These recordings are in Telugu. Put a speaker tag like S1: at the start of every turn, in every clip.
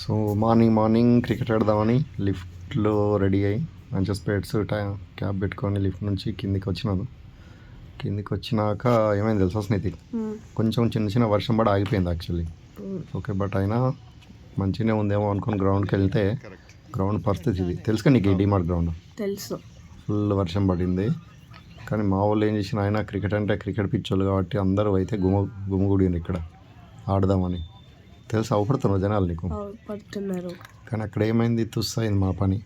S1: సో మార్నింగ్ మార్నింగ్ క్రికెట్ ఆడదామని లిఫ్ట్లో రెడీ అయ్యి మంచిగా స్పెట్స్ క్యాబ్ పెట్టుకొని లిఫ్ట్ నుంచి కిందికి వచ్చినాను. కిందికి వచ్చినాక ఏమైంది తెలుసా స్నేహితి కొంచెం చిన్న చిన్న వర్షం పడి ఆగిపోయింది యాక్చువల్లీ ఓకే బట్ అయినా మంచిగానే ఉందేమో అనుకుని గ్రౌండ్కి వెళ్తే గ్రౌండ్ పరిస్థితి ఇది. తెలుసుగా నీకు ఈ డిమార్ట్ గ్రౌండ్?
S2: తెలుసు.
S1: ఫుల్ వర్షం పడింది. కానీ మా వాళ్ళు ఏం చేసిన ఆయన క్రికెట్ అంటే క్రికెట్ పిచ్చోళ్ళు కాబట్టి అందరూ అయితే గుమ గుమిగూడింది ఇక్కడ. ఆడదామని. తెలుసు? అవపడుతున్నారు జనాలు నీకు?
S2: పడుతున్నారు
S1: కానీ అక్కడ ఏమైంది? తుస్ అయింది మా పని.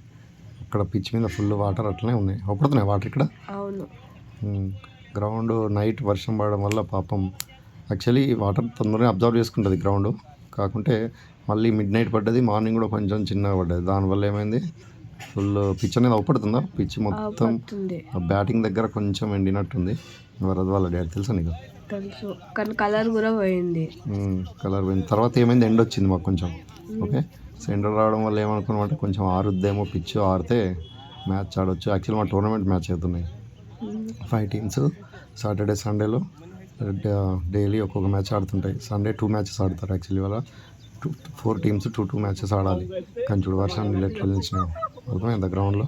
S1: అక్కడ పిచ్ మీద ఫుల్ వాటర్ అట్లనే ఉన్నాయి. అవపడుతున్నాయి వాటర్ ఇక్కడ?
S2: అవును.
S1: గ్రౌండ్ నైట్ వర్షం పడడం వల్ల పాపం. యాక్చువల్లీ వాటర్ తొందరగా అబ్జర్వ్ చేసుకుంటుంది గ్రౌండ్. కాకుంటే మళ్ళీ మిడ్ నైట్ పడ్డది మార్నింగ్ కూడా కొంచెం చిన్నగా పడ్డది. దానివల్ల ఏమైంది? ఫుల్ పిచ్ అనేది అవపడుతుందా పిచ్ మొత్తం బ్యాటింగ్ దగ్గర కొంచెం ఎండినట్టుంది. వరద వాళ్ళ డాడీ తెలుసా నీకు?
S2: తెలుసు. కానీ కలర్ కూడా పోయింది.
S1: కలర్ పోయింది. తర్వాత ఏమైంది? ఎండ్ వచ్చింది మాకు కొంచెం. ఓకే? సో ఎండ రావడం వల్ల ఏమనుకున్నామంటే కొంచెం ఆరుద్దేమో పిచ్ ఆరితే మ్యాచ్ ఆడొచ్చు. యాక్చువల్లీ మా టోర్నమెంట్ మ్యాచ్ అవుతున్నాయి. ఫైవ్ టీమ్స్ సాటర్డే సండేలో డైలీ ఒక్కొక్క మ్యాచ్ ఆడుతుంటాయి. సండే టూ మ్యాచెస్ ఆడతారు యాక్చువల్లీ వాళ్ళ two four teams two two matches ఆడాలి. కానీ చూడు వర్షం నీళ్ళు ఎట్లా అర్థమైందా గ్రౌండ్లో?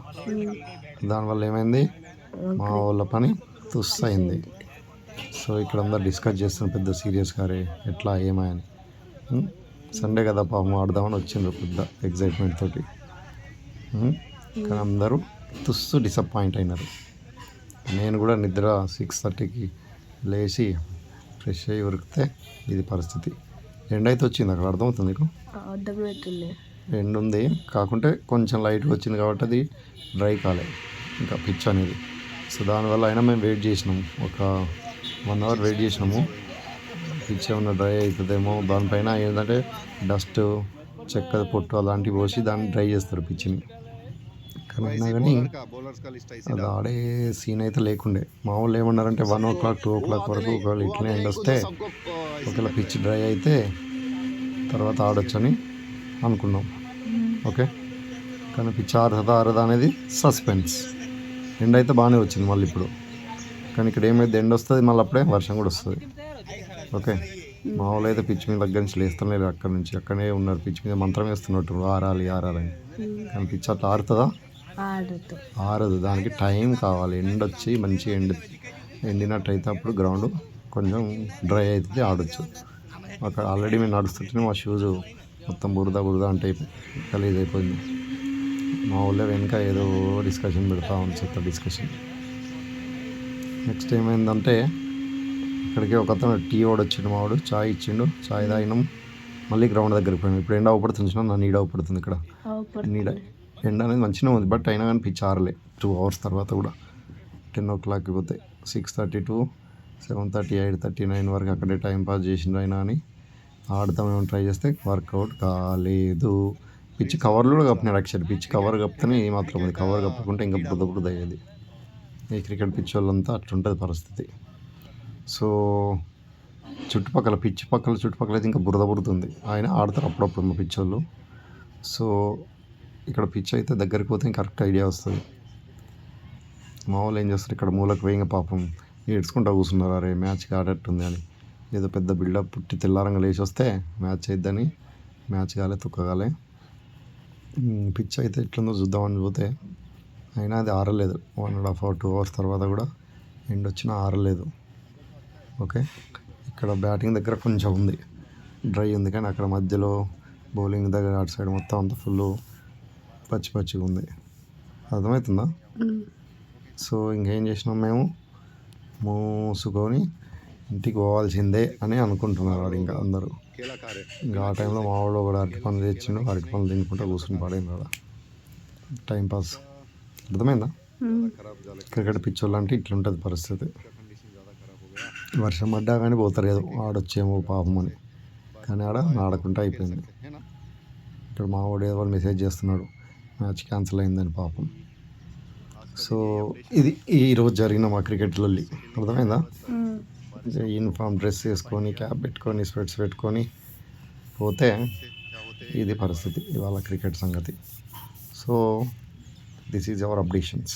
S1: దానివల్ల ఏమైంది? మా వాళ్ళ పని తుస్ అయింది సో ఇక్కడ అందరు డిస్కస్ చేస్తున్న పెద్ద సీరియస్ గారే ఎట్లా ఏమని సండే కదా పాపం ఆడదామని వచ్చిండ్రు పెద్ద ఎగ్జైట్మెంట్ తోటి? కానీ అందరూ తుస్సు డిసప్పాయింట్ అయినారు. నేను కూడా నిద్ర సిక్స్ థర్టీకి లేచి ఫ్రెష్ అయ్యి ఉరికితే ఇది పరిస్థితి. ఎండ అయితే వచ్చింది అక్కడ అర్థమవుతుంది నీకు? ఎండ్ ఉంది కాకుంటే కొంచెం లైట్గా వచ్చింది కాబట్టి అది డ్రై కాలే. ఇంకా పిచ్ అనేది. సో దానివల్ల అయినా మేము వెయిట్ చేసినాము. ఒక వన్ అవర్ వెయిట్ చేసినాము. పిచ్ ఏమన్నా డ్రై అవుతుందేమో దానిపైన ఏంటంటే డస్ట్ చెక్క పొట్టు అలాంటివి పోసి దాన్ని డ్రై చేస్తారు పిచ్చిని. కానీ అయినా కానీ అది ఆడే సీన్ అయితే లేకుండే. మా వాళ్ళు ఏమన్నారంటే one o'clock two o'clock వరకు ఒకవేళ ఇట్లనే ఎండ్ వస్తే ఒకవేళ పిచ్ డ్రై అయితే తర్వాత ఆడొచ్చని అనుకున్నాం. ఓకే? కానీ పిచ్ ఆరదా ఆరదా అనేది సస్పెన్స్. ఎండ్ అయితే బాగానే వచ్చింది మళ్ళీ ఇప్పుడు. కానీ ఇక్కడ ఏమైతే ఎండ్ వస్తుంది మళ్ళీ అప్పుడే వర్షం కూడా వస్తుంది. ఓకే? మా వాళ్ళు అయితే పిచ్ మీద దగ్గర నుంచి లేస్తలేరు అక్కడ నుంచి. అక్కడే ఉన్నారు పిచ్ మీద మంత్రం వేస్తున్నట్టు ఆరాలి ఆరాలని. కానీ పిచ్ అట్లా ఆరుతుందా? ఆరదు. దానికి టైం కావాలి. ఎండ్ వచ్చి మంచి ఎండ్ ఎండినట్టయితే అప్పుడు గ్రౌండ్ కొంచెం డ్రై అవుతుంది ఆడొచ్చు. అక్కడ ఆల్రెడీ మేము నడుస్తుంటే మా షూస్ మొత్తం బురద బురద అంటే గలీజ్ అయిపోయింది. మా ఊళ్ళో వెనుక ఏదో డిస్కషన్ పెడతా ఉంది చెత్త డిస్కషన్ నెక్స్ట్ ఏమైందంటే ఇక్కడికి ఒక అతను టీ వాడు వచ్చిండు మా వాడు చాయ్ ఇచ్చిండు చాయ్ తాగినాం. మళ్ళీ గ్రౌండ్ దగ్గరికి పోయినాం. ఇప్పుడు ఎండ అవపడుతుంది చూసినా, నా నీడ అవపడుతుంది ఇక్కడ. నీడ ఎండ అనేది మంచిగా ఉంది బట్ అయినా కానీ పిచ్ ఆరలే. టూ అవర్స్ తర్వాత కూడా. టెన్ ఓ క్లాక్కి పోతే six thirty to seven thirty eight thirty nine వరకు అక్కడే టైం పాస్ చేసిండ్రు అయినా అని ఆడతామేమో ట్రై చేస్తే వర్కౌట్ కాలేదు. పిచ్చి కవర్లు కూడా కప్పినాడు యాక్చువల్లీ పిచ్ కవర్ కప్పితేనే ఈ మాత్రం కవర్ కప్పకుంటే ఇంకా బురద బురద అయ్యేది. ఈ క్రికెట్ పిచ్చి వాళ్ళంతా అట్లుంటుంది పరిస్థితి. సో చుట్టుపక్కల పిచ్చి పక్కల చుట్టుపక్కల అయితే ఇంకా బురద బురుతుంది ఆయన ఆడతారు అప్పుడప్పుడు మా పిచ్చి వాళ్ళు సో ఇక్కడ పిచ్ అయితే దగ్గరికి పోతే కరెక్ట్ ఐడియా వస్తుంది. మామూలు ఏం చేస్తారు ఇక్కడ మూలకు వేయంగా పాపం ఏడ్చుకుంటా కూర్చున్నారు. అరే మ్యాచ్కి ఆడట్టుంది అని. ఏదో పెద్ద బిల్డప్ పుట్టి తెల్లారంగా లేచి వస్తే మ్యాచ్ అయిద్దని. మ్యాచ్ కాలే తుక్కగాలే. పిచ్ అయితే ఎట్లుందో చూద్దామని పోతే. అయినా అది ఆరలేదు. One and half hour two hours తర్వాత కూడా ఎండ్ వచ్చినా ఆరలేదు. ఓకే ఇక్కడ బ్యాటింగ్ దగ్గర కొంచెం ఉంది. డ్రై ఉంది కానీ అక్కడ మధ్యలో బౌలింగ్ దగ్గర అటు సైడ్ మొత్తం అంతా ఫుల్ పచ్చి పచ్చిగా ఉంది. అర్థమవుతుందా? సో ఇంకేం చేసినాం మేము? మూసుకొని ఇంటికి పోవాల్సిందే అని అనుకుంటున్నారు వాడు ఇంకా అందరూ. ఇంకా ఆ టైంలో మా వాడు కూడా అరటి పనులు తెచ్చిండు. అరటి పనులు తినుకుంటూ కూర్చుని పడేది కూడా టైంపాస్ అర్థమైందా? క్రికెట్ పిచ్చోళ్ళు అంటే ఇట్లుంటుంది పరిస్థితి. వర్షం పడ్డా కానీ పోతారు ఏదో ఆడొచ్చేమో పాపం అని. కానీ ఆడ ఆడకుండా అయిపోయింది. ఇక్కడ మా వాడు ఏదో వాళ్ళు మెసేజ్ చేస్తున్నాడు. మ్యాచ్ క్యాన్సిల్ అయిందని పాపం. సో ఇది ఈరోజు జరిగిన మా క్రికెట్ అర్థమైందా? యూనిఫామ్ డ్రెస్ వేసుకొని క్యాప్ పెట్టుకొని స్వెట్స్ పెట్టుకొని పోతే ఇది పరిస్థితి ఇవాళ క్రికెట్ సంగతి. So this is our updations